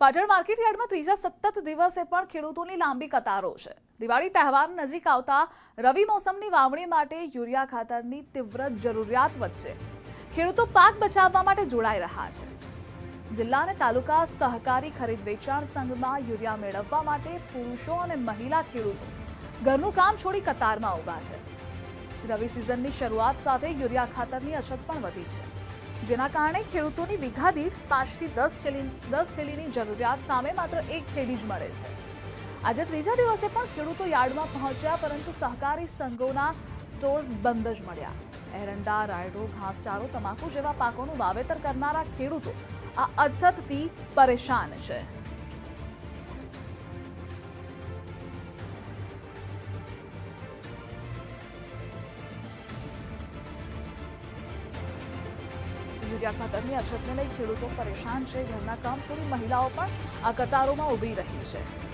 Patan market યાર્ડમાં ત્રીજા સતત દિવસે પણ ખેડૂતોની લાંબી કતારો છે. દિવાળી તહેવાર નજીક આવતા રવિ મોસમની વાવણી માટે યુરિયા ખાતરની તીવ્ર જરૂરિયાત વચ્ચે ખેડૂતો પાક બચાવવા માટે જોડાઈ રહ્યા છે. જિલ્લા અને તાલુકા સહકારી ખરીદ વેચાણ સંઘમાં યુરિયા મેળવવા માટે પુરુષો અને મહિલા ખેડૂતો ઘરનું કામ છોડી કતારમાં ઊભા છે. રવિ સિઝનની શરૂઆત સાથે યુરિયા ખાતરની અછત પણ વધી છે. જેના કારણે ખેડૂતોની વીઘા દીઠ પાંચથી દસ થેલી દસ થેલીની જરૂરિયાત સામે માત્ર એક થેલી જ મળે છે. આજે ત્રીજા દિવસે પણ ખેડૂતો યાર્ડમાં પહોંચ્યા, પરંતુ સહકારી સંઘોના સ્ટોર્સ બંધ જ મળ્યા. એરંડા, રાયડો, ઘાસચારો, તમાકુ જેવા પાકોનું વાવેતર કરનારા ખેડૂતો આ અછતથી પરેશાન છે. યુરિયા ખાતરની અછતને લઈ ખેડૂતો પરેશાન છે. ઘરના કામ છોડી મહિલાઓ પણ આ કતારોમાં ઊભી રહી છે.